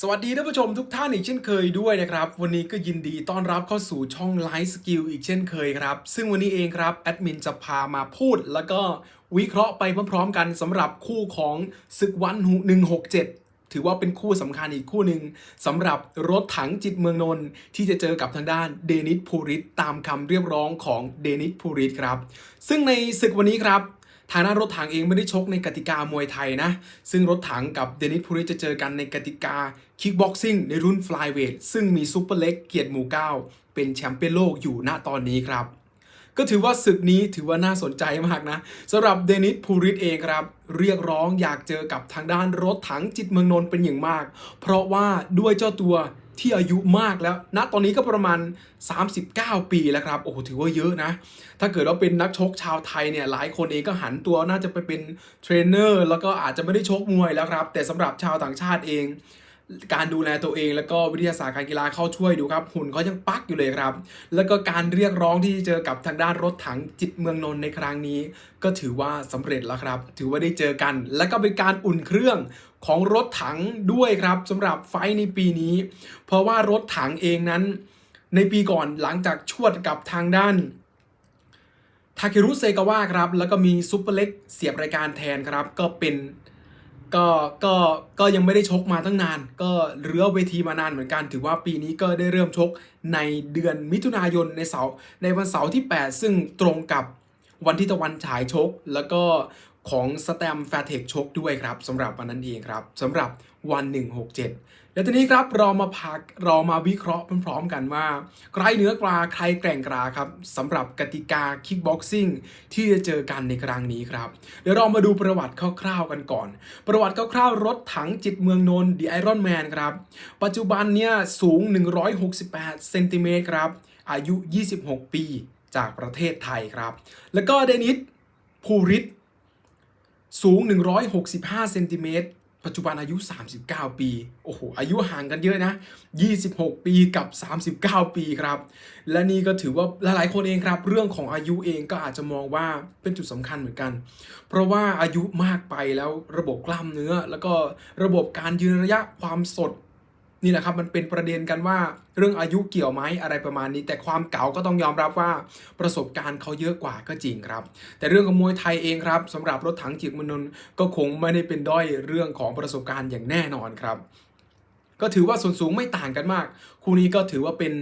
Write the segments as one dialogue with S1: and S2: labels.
S1: สวัสดีท่านผู้ชมทุกท่านอีกเช่นเคยด้วยนะครับ วันนี้ก็ยินดีต้อนรับเข้าสู่ช่องไลฟ์สกิลอีกเช่นเคยครับ ซึ่งวันนี้เองครับแอดมินจะพามาพูด แล้วก็วิเคราะห์ไปพร้อมๆกันสำหรับคู่ของศึกวันหู167ถือว่าเป็นคู่สำคัญอีกคู่หนึ่งสำหรับรถถังจิตเมืองนนท์ที่จะเจอกับทางด้านเดนิสพูริตตามคำเรียกร้องของเดนิสพูริตครับ ซึ่งในศึกวันนี้ครับ ทางด้านรถถังเองไม่ได้ชกในกติกามวยไทยนะ ซึ่งรถถังกับเดนิสพูริจะเจอกันในกติกาคิกบ็อกซิ่งในรุ่นฟลายเวทซึ่งมีซูเปอร์เล็กเกียรติหมู่เก้าเป็นแชมเปี้ยนโลกอยู่ณตอนนี้ครับ ก็ถือว่าศึกนี้ถือว่าน่าสนใจมากนะสำหรับเดนิสพูริตเองครับ เรียกร้องอยากเจอกับทางด้านรถถังจิตเมืองนนท์เป็นอย่างมาก เพราะว่าด้วยเจ้าตัว ที่อายุมากแล้วณตอนนี้ก็ประมาณ 39 ปีแล้วครับ โอ้โห ถือว่าเยอะนะ ถ้าเกิดว่าเป็นนักชกชาวไทยเนี่ย หลายคนเองก็หันตัวน่าจะไปเป็นเทรนเนอร์ แล้วก็อาจจะไม่ได้ชกมวยแล้วครับ แต่สำหรับชาวต่างชาติเอง การดูแลตัวเอง แล้วก็วิทยาศาสตร์การกีฬาเข้าช่วยดูครับ หุ่นเขายังปักอยู่เลยครับ แล้วก็การเรียกร้องที่เจอกับทางด้านรถถังจิตเมืองนนท์ในครั้งนี้ ก็ถือว่าสำเร็จแล้วครับ ถือว่าได้เจอกัน แล้วก็เป็นการอุ่นเครื่อง ของรถถังด้วยครับสำหรับไฟในปีนี้ เพราะว่ารถถังเองนั้น ในปีก่อนหลังจากชวดกับทางด้านทาเครุเซกาวะครับ แล้วก็มีซุปเปอร์เล็กเสียบรายการแทนครับ ก็เป็นก็ก็ก็ยังไม่ได้ชกมาตั้งนาน ก็เรือเวทีมานานเหมือนกัน ถือว่าปีนี้ก็ได้เริ่มชกในเดือนมิถุนายนในเสาร์ในวันเสาร์ที่ 8 ซึ่งตรงกับวันที่ตะวันฉายชก แล้วก็ ของสแตมแฟร์เทคชกด้วยครับสำหรับวันนั้นเองครับสำหรับวัน 167 และทีนี้ครับเรามาพักเรามาวิเคราะห์พร้อมๆกันว่าใครเหนือกว่าใครแกร่งกว่าครับสำหรับกติกาคิกบ็อกซิ่งที่จะเจอกันในครั้งนี้ครับ เดี๋ยวเรามาดูประวัติคร่าวๆกันก่อน ประวัติคร่าวๆ รถถังจิตเมืองนนท์ The Iron Man ครับ ปัจจุบันเนี่ยสูง 168เซนติเมตรครับอายุ 26 ปีจากประเทศไทยครับ แล้วก็เดนิสภูริต สูง 165เซนติเมตรปัจจุบันอายุ 39 ปี โอ้โห อายุห่างกันเยอะนะ 26 ปีกับ 39 ปีครับ และนี่ก็ถือว่าหลายๆคนเองครับ เรื่องของอายุเองก็อาจจะมองว่าเป็นจุดสำคัญเหมือนกัน เพราะว่าอายุมากไปแล้วระบบกล้ามเนื้อ แล้วก็ระบบการยืนระยะความสด นี่แหละครับมันเป็นประเด็นกันว่าเรื่องอายุเกี่ยวไหมอะไรประมาณนี้ แต่ความเก่าก็ต้องยอมรับว่าประสบการณ์เขาเยอะกว่าก็จริงครับ แต่เรื่องของมวยไทยเองครับสำหรับรถถังจิตเมองนนท์ก็คงไม่ได้เป็นด้อยเรื่องของประสบการณ์อย่างแน่นอนครับก็ถือว่าส่วนสูงไม่ต่างกันมาก คู่นี้ก็ถือว่าเป็น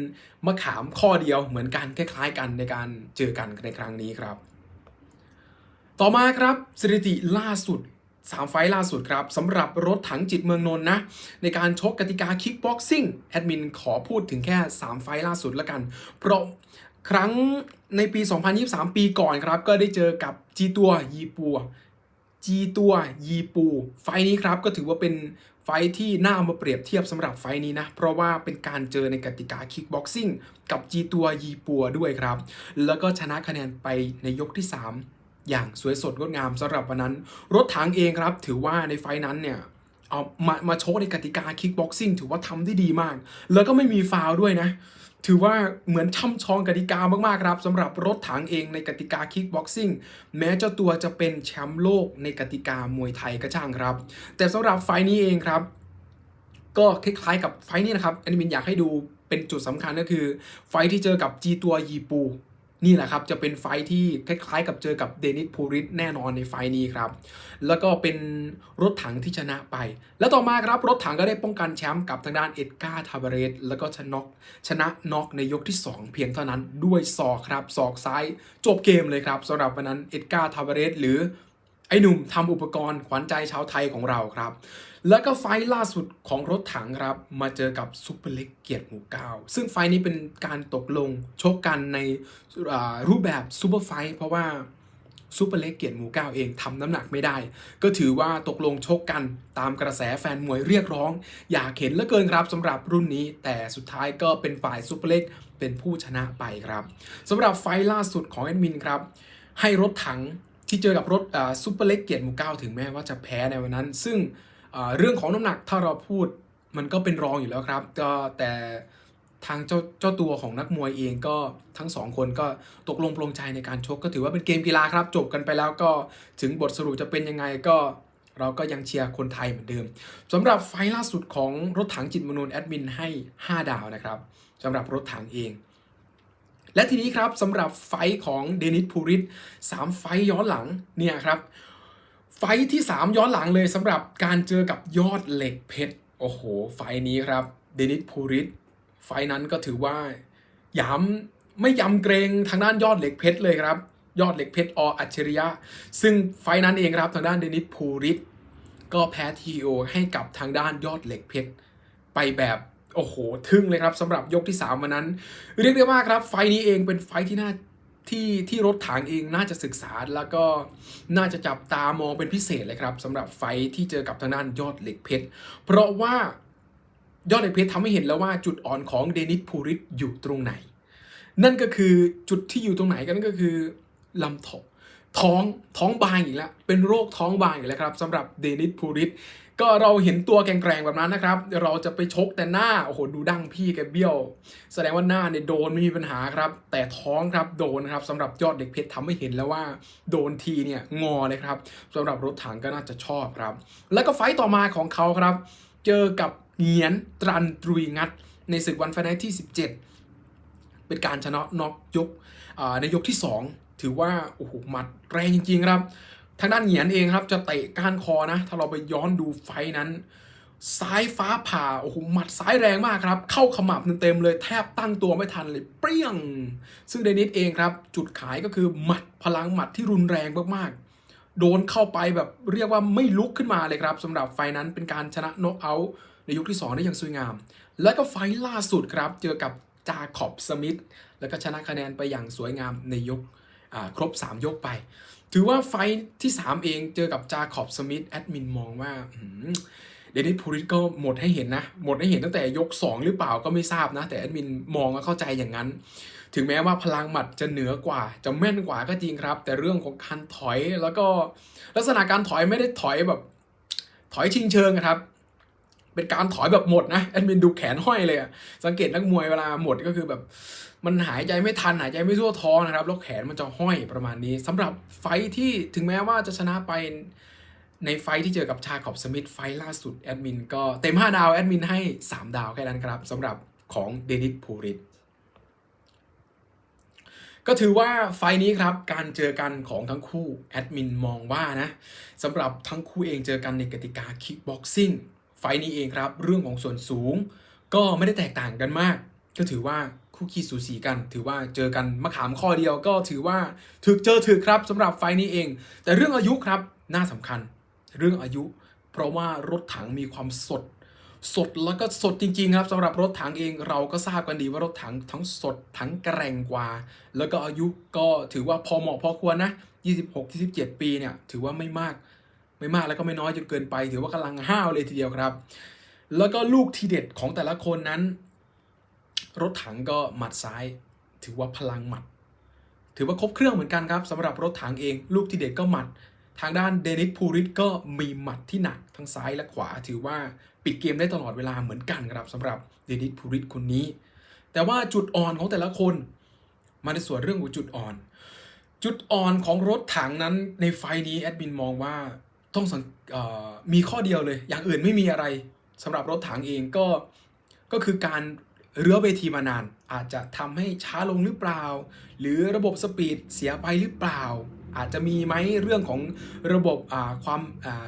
S1: มะขามข้อเดียวเหมือนกันคล้ายๆกันในการเจอกันในครั้งนี้ครับ ต่อมาครับสถิติล่าสุด 3 ไฟล่าสุดครับสำหรับรถถังจิตเมืองนนท์นะ ในการชกกติกาคิกบ็อกซิ่งแอดมินขอพูดถึงแค่ 3 ไฟล่าสุดละกัน เพราะครั้งในปี 2023 ปีก่อนครับ ก็ได้เจอกับจีตัวยีปัวจีตัวยีปู ไฟนี้ครับก็ถือว่าเป็นไฟที่น่าเอามาเปรียบเทียบสำหรับไฟนี้นะ เพราะว่าเป็นการเจอในกติกาคิกบ็อกซิ่งกับจีตัวยีปัวด้วยครับ แล้วก็ชนะคะแนนไปในยกที่ 3 อย่างสวยสดงดงามสำหรับวันนั้น รถถังเองครับ ถือว่าในไฟล์นั้นเนี่ยเอามามาโชว์ในกติกาคิกบ็อกซิ่งถือว่าทำได้ดีมาก แล้วก็ไม่มีฟาวล์ด้วยนะ ถือว่าเหมือนช่ำชองกติกามากๆครับสำหรับรถถังเองในกติกาคิกบ็อกซิ่งแม้เจ้าตัวจะเป็นแชมป์โลกในกติกามวยไทยก็ช่างครับ แต่สำหรับไฟล์นี้เองครับ ก็คล้ายๆกับไฟล์นี้นะครับแอนิมินอยากให้ดูเป็นจุดสำคัญก็คือ ไฟล์ที่เจอกับจีตัวยีปู นี่แหละครับจะเป็นไฟที่คล้ายๆ กับเจอกับเดนิสพูริตแน่นอนในไฟนี้ครับ แล้วก็เป็นรถถังที่ชนะไป แล้วต่อมาครับรถถังก็ได้ป้องกันแชมป์กับทางด้านเอ็ดการ์ทาบเรสแล้วก็ชนะชนะน็อกในยกที่ 2 เพียงเท่านั้นด้วยศอกครับศอกซ้ายจบเกมเลยครับสำหรับวันนั้นเอ็ดการ์ทาบเรสหรือไอ้หนุ่มทำอุปกรณ์ขวัญใจชาวไทยของเราครับ แล้วก็ไฟล่าสุดของรถถังครับ มาเจอกับซุปเปอร์เล็กเกียรติหมู่เก้าซึ่งไฟนี้เป็นการตกลงชกกันในรูปแบบซูเปอร์ไฟเพราะว่าซูเปอร์เล็กเกียรติหมู่เก้าเองทำน้ำหนักไม่ได้ ก็ถือว่าตกลงชกกันตามกระแสแฟนมวยเรียกร้อง อยากเห็นเหลือเกินครับสำหรับรุ่นนี้ แต่สุดท้ายก็เป็นฝ่ายซูเปอร์เล็กเป็นผู้ชนะไปครับสำหรับไฟล่าสุดของแอดมินครับ ให้รถถังที่เจอกับรถซูเปอร์เล็กเกียรติหมู่เก้าถึงแม้ว่าจะแพ้ในวันนั้น ซึ่ง เรื่องของน้ำหนักถ้าเราพูดมันก็เป็นรองอยู่แล้วครับ ก็แต่ทางเจ้าเจ้าตัวของนักมวยเองก็ทั้งสองคนก็ตกลงปลงใจในการชกก็ถือว่าเป็นเกมกีฬาครับ จบกันไปแล้วก็ถึงบทสรุปจะเป็นยังไงก็เราก็ยังเชียร์คนไทยเหมือนเดิมสำหรับไฟล์ล่าสุดของรถถังจิตมนูนแอดมินให้ 5 ดาวนะครับสำหรับรถถังเอง และทีนี้ครับสำหรับไฟของเดนิสพูริต3ไฟย้อนหลังเนี่ยครับ ไฟที่3ย้อนหลังเลยสำหรับการเจอกับยอดเหล็กเพชรโอ้โห ไฟนี้ครับเดนิสพูริตไฟนั้นก็ถือว่าย้ำไม่ยำเกรงทางด้านยอดเหล็กเพชรเลยครับ ยอดเหล็กเพชรออัจฉริยะ ซึ่งไฟนั้นเองครับทางด้านเดนิสพูริตก็แพ้ทีโอให้กับทางด้านยอดเหล็กเพชรไปแบบโอ้โห ทึ่งเลยครับสำหรับยกที่3วันนั้น เรียกได้ว่าครับไฟนี้เองเป็นไฟที่น่า ที่ที่รถถังเองน่าจะศึกษาแล้วก็น่าจะจับตามองเป็นพิเศษเลยครับสำหรับไฟที่เจอกับทางด้านยอดเหล็กเพชร เพราะว่ายอดเหล็กเพชรทำให้เห็นแล้วว่าจุดอ่อนของเดนิสพูริตอยู่ตรงไหน นั่นก็คือจุดที่อยู่ตรงไหนกันก็คือลำท้องท้องท้องบางอีกแล้วเป็นโรคท้องบางอีกแล้วครับสำหรับเดนิสพูริต ก็เราเห็นตัวแกร่งๆแบบนั้นนะครับ เราจะไปชกแต่หน้า โอ้โห ดูดั้งพี่แกเบี้ยว แสดงว่าหน้าเนี่ยโดนไม่มีปัญหาครับ แต่ท้องครับโดนครับสำหรับยอดเด็กเพชรทำให้เห็นแล้วว่าโดนทีเนี่ยงอเลยครับสำหรับรถถังก็น่าจะชอบครับ แล้วก็ไฟต์ต่อมาของเขาครับ เจอกับเงียนตรันตรุยงัด ในศึกวันไฟนอลที่ 17 เป็นการชนะน็อกยกในยกที่ 2 ถือว่าโอ้โหมัดแรงจริงๆครับ ทางด้านเหงียนเองครับ จะเตะก้านคอนะ ถ้าเราไปย้อนดูไฟนั้น ซ้ายฟ้าผ่าโอ้โหหมัดซ้ายแรงมากครับ เข้าขมับเต็มๆเลยแทบตั้งตัวไม่ทันเลย เปรี้ยง ซึ่งเดนิสเองครับ จุดขายก็คือหมัดพลังหมัดที่รุนแรงมากๆ โดนเข้าไปแบบเรียกว่าไม่ลุกขึ้นมาเลยครับสำหรับไฟนั้นเป็นการชนะโนอกเอาท์ในยกที่ 2 ได้อย่างสวยงาม แล้วก็ไฟล่าสุดครับ เจอกับจาขอบสมิธแล้วก็ชนะคะแนนไปอย่างสวยงามในยกครบ 3 ยกไป ถือว่าไฟที่ 3 เองเจอกับจาขอบสมิธแอดมินมองว่าเดนิสพูริตก็หมดให้เห็นนะ หมดให้เห็นตั้งแต่ยก 2 หรือเปล่าก็ไม่ทราบนะ แต่แอดมินมองก็เข้าใจอย่างนั้น ถึงแม้ว่าพลังหมัดจะเหนือกว่า จะแม่นกว่าก็จริงครับ แต่เรื่องของการถอยแล้วก็ลักษณะการถอยไม่ได้ถอยแบบ ถอยชิงเชิงอะครับ เป็นการถอยแบบหมดนะแอดมินดูแขนห้อยเลยอะสังเกตนักมวยเวลาหมดก็คือแบบ มันหายใจไม่ทันหายใจไม่ทั่วท้องนะครับแล้วแขนมันจะห้อยประมาณนี้สำหรับไฟที่ถึงแม้ว่าจะชนะไปในไฟที่เจอกับชาขอบสมิธไฟล่าสุดแอดมินก็เต็ม 5 ดาวแอดมินให้ 3 ดาวแค่นั้นครับสำหรับของเดนิสพูริตก็ถือว่าไฟนี้ครับการเจอกันของทั้งคู่แอดมินมองว่านะสำหรับทั้งคู่เองเจอกันในกติกาคิกบ็อกซิ่งไฟนี้เองครับ เรื่องของส่วนสูง ก็ไม่ได้แตกต่างกันมาก ก็ถือว่า คู่ขี้สูสีกัน ถือว่าเจอกันมะขามข้อเดียวก็ถือว่าถึกเจอถึกครับสำหรับไฟนี้เอง แต่เรื่องอายุครับน่าสำคัญ เรื่องอายุ เพราะว่ารถถังมีความสด สดแล้วก็สดจริง ๆ ครับสำหรับรถถังเองเราก็ทราบกันดีว่ารถถังทั้งสดทั้งแกร่งกว่า แล้วก็อายุก็ถือว่าพอเหมาะพอควรนะ 26 27 ปีเนี่ยถือว่าไม่มากไม่มากแล้วก็ไม่น้อยจนเกินไป ถือว่ากำลังห้าวเลยทีเดียวครับ แล้วก็ลูกทีเด็ดของแต่ละคนนั้น รถถังก็หมัดซ้าย ถือว่าพลังหมัด ถือว่าครบเครื่องเหมือนกันครับสำหรับรถถังเองลูกทีเด็ดก็หมัด ทางด้านเดนิสพูริตก็มีหมัดที่หนักทั้งซ้ายและขวา ถือว่าปิดเกมได้ตลอดเวลาเหมือนกันครับสำหรับเดนิสพูริตคนนี้ แต่ว่าจุดอ่อนของแต่ละคนมาในส่วนเรื่องของจุดอ่อน จุดอ่อนของรถถังนั้นในไฟนี้แอดมินมองว่าต้องออมีข้อเดียวเลย อย่างอื่นไม่มีอะไรสำหรับรถถังเองก็ก็คือการ เรือเวทีมานาน อาจจะทำให้ช้าลงหรือเปล่า หรือระบบสปีดเสียไปหรือเปล่า อาจจะมีไหมเรื่องของระบบความ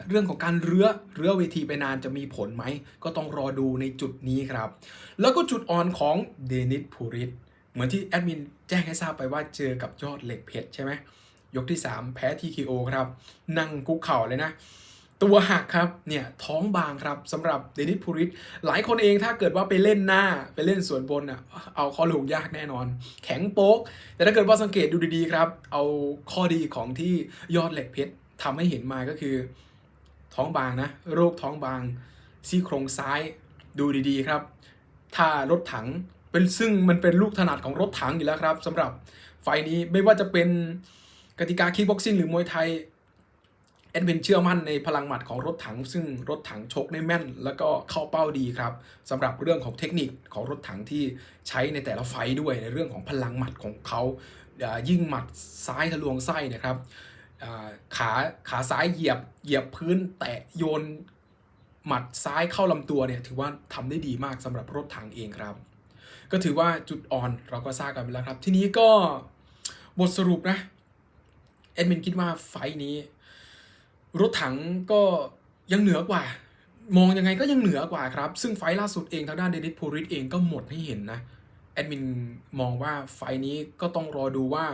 S1: เรื่องของการเรือเรือเวทีไปนานจะมีผลไหม ก็ต้องรอดูในจุดนี้ครับ แล้วก็จุดอ่อนของเดนิสพูริตเหมือนที่แอดมินแจ้งให้ทราบไปว่าเจอกับยอดเหล็กเพชรใช่ไหมยกที่ 3 แพ้ TKO ครับ นั่งคุกเข่าเลยนะ ตัวหักครับเนี่ยท้องบางครับสำหรับเดนิสพูริตหลายคนเองถ้าเกิดว่าไปเล่นหน้าไปเล่นส่วนบนอะเอาข้อลงยากแน่นอน แข็งโป๊ก แต่ถ้าเกิดว่าสังเกตดูดีๆครับ เอาข้อดีของที่ยอดเหล็กเพชรทำให้เห็นมาก็คือ ท้องบางนะ โรคท้องบางซี่โครงซ้ายดูดีๆครับ ถ้ารถถังเป็นซึ่งมันเป็นลูกถนัดของรถถังอยู่แล้วครับสำหรับไฟนี้ไม่ว่าจะเป็นกติกาคิกบ็อกซิ่งหรือมวยไทย แอดเวนเชื่อมั่นในพลังหมัดของรถถัง ซึ่งรถถังชกได้แม่น แล้วก็เข้าเป้าดีครับสำหรับเรื่องของเทคนิคของรถถังที่ใช้ในแต่ละไฟด้วยในเรื่องของพลังหมัดของเขายิ่งหมัดซ้ายทะลวงไส้นะครับขาขาซ้ายเหยียบเหยียบพื้นแตะโยนหมัดซ้ายเข้าลำตัวเนี่ยถือว่าทำได้ดีมากสำหรับรถถังเองครับ ก็ถือว่าจุดอ่อนเราก็ทราบกันไปแล้วครับ ทีนี้ก็บทสรุปนะเอ็ดมินคิดว่าไฟนี้ รถถังก็ยังเหนือกว่า มองยังไงก็ยังเหนือกว่าครับ ซึ่งไฟล่าสุดเองทางด้านเดนิสโพริสเองก็หมดให้เห็นนะแอดมินมองว่าไฟนี้ก็ต้องรอดูว่า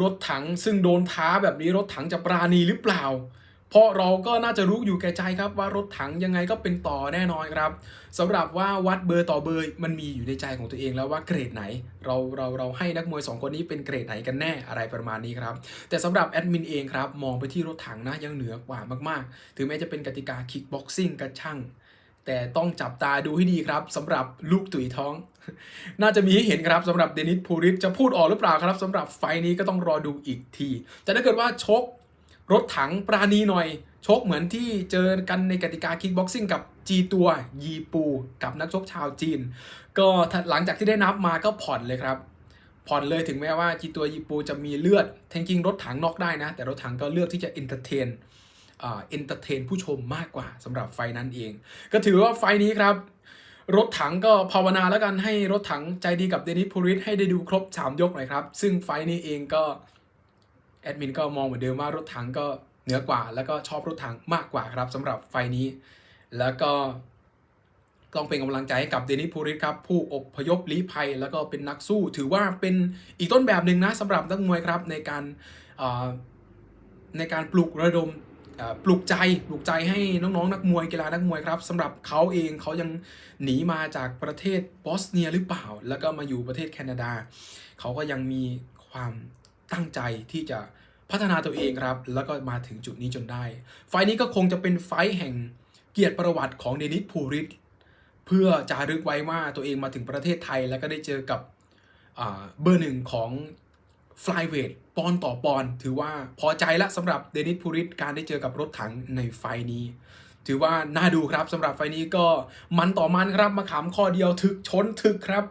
S1: รถถังซึ่งโดนท้าแบบนี้รถถังจะปราณีหรือเปล่า เพราะเราก็น่าจะรู้อยู่แก่ใจครับว่ารถถังยังไงก็เป็นต่อแน่นอนครับสำหรับว่าวัดเบอร์ต่อเบอร์มันมีอยู่ในใจของตัวเองแล้วว่าเกรดไหน เราเราเราให้นักมวยสองคนนี้เป็นเกรดไหนกันแน่อะไรประมาณนี้ครับแต่สำหรับแอดมินเองครับมองไปที่รถถังนะยังเหนือกว่ามากๆ ถึงแม้จะเป็นกติกาคิกบ็อกซิ่งกระช่างแต่ต้องจับตาดูให้ดีครับสำหรับลูกตุ๋ยท้อง น่าจะมีให้เห็นครับสำหรับเดนิสพูริสจะพูดออกหรือเปล่าครับสำหรับไฟนี้ก็ต้องรอดูอีกที แต่ถ้าเกิดว่าชก รถถังปราณีหน่อย ชกเหมือนที่เจอกันในกติกาคิกบ็อกซิ่งกับจีตัวยีปูกับนักชกชาวจีน ก็หลังจากที่ได้นับมาก็ผ่อนเลยครับ ผ่อนเลยถึงแม้ว่าจีตัวยีปูจะมีเลือดจริงรถถังนอกได้นะ แต่รถถังก็เลือกที่จะเอนเตอร์เทนเอนเตอร์เทนผู้ชมมากกว่าสำหรับไฟนั้นเอง ก็ถือว่าไฟนี้ครับรถถังก็ภาวนาแล้วกันให้รถถังใจดีกับเดนิสพูริสให้ได้ดูครบ 3 ยกหน่อยครับ ซึ่งไฟนี้เองก็ แอดมินก็มองเหมือนเดิมว่ารถถังก็เหนือกว่า แล้วก็ชอบรถถังมากกว่าครับสำหรับไฟนี้ แล้วก็ต้องเป็นกำลังใจให้กับเดนิสพูริสครับ ผู้อพยพลี้ภัย แล้วก็เป็นนักสู้ ถือว่าเป็นอีกต้นแบบหนึ่งนะสำหรับนักมวยครับในการในการปลุกระดมปลุกใจปลุกใจให้น้องๆ นักมวยกีฬานักมวยครับสำหรับเขาเองเขายังหนีมาจากประเทศบอสเนียหรือเปล่า แล้วก็มาอยู่ประเทศแคนาดา เขาก็ยังมีความ ตั้งใจที่จะพัฒนาตัวเองครับ แล้วก็มาถึงจุดนี้จนได้ ไฟนี้ก็คงจะเป็นไฟแห่งเกียรติประวัติของเดนิสพูริสเพื่อจารึกไว้ว่าตัวเองมาถึงประเทศไทย แล้วก็ได้เจอกับเบอร์หนึ่งของฟลายเวทปอนต่อปอน ถือว่าพอใจละสำหรับเดนิสพูริสการได้เจอกับรถถังในไฟนี้ ถือว่าน่าดูครับสำหรับไฟนี้ก็มันต่อมันครับมาขามข้อเดียวถึกชนถึกครับ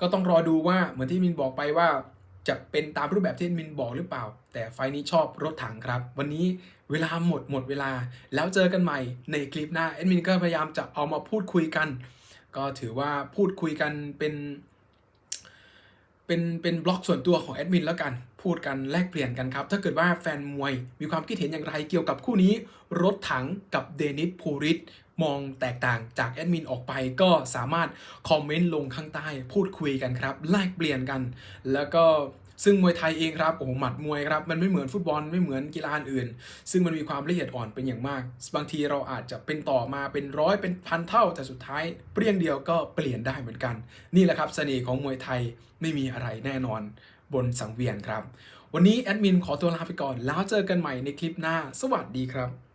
S1: ก็ต้องรอดูว่าเหมือนที่มินบอกไปว่า จะเป็นตามรูปแบบที่มินบอกหรือเปล่า แต่ไฟนี้ชอบรถถังครับ วันนี้เวลาหมดหมดเวลา แล้วเจอกันใหม่ในคลิปหน้าแอดมินก็พยายามจะเอามาพูดคุยกัน ก็ถือว่าพูดคุยกันเป็นเป็นเป็นบล็อกส่วนตัวของแอดมินแล้วกัน พูดกันแลกเปลี่ยนกันครับ ถ้าเกิดว่าแฟนมวยมีความคิดเห็นอย่างไรเกี่ยวกับคู่นี้ รถถังกับเดนิสพูริส มองแตกต่างจากแอดมินออกไปก็สามารถคอมเมนต์ลงข้างใต้พูดคุยกันครับแลกเปลี่ยนกัน แล้วก็ซึ่งมวยไทยเองครับโอ้โหหมัดมวยครับมันไม่เหมือนฟุตบอลไม่เหมือนกีฬาอื่น ซึ่งมันมีความละเอียดอ่อนเป็นอย่างมาก บางทีเราอาจจะเป็นต่อมาเป็นร้อยเป็นพันเท่า แต่สุดท้ายเปรี้ยงเดียวก็เปลี่ยนได้เหมือนกัน นี่แหละครับเสน่ห์ของมวยไทยไม่มีอะไรแน่นอนบนสังเวียนครับ วันนี้แอดมินขอตัวลาไปก่อน แล้วเจอกันใหม่ในคลิปหน้า สวัสดีครับ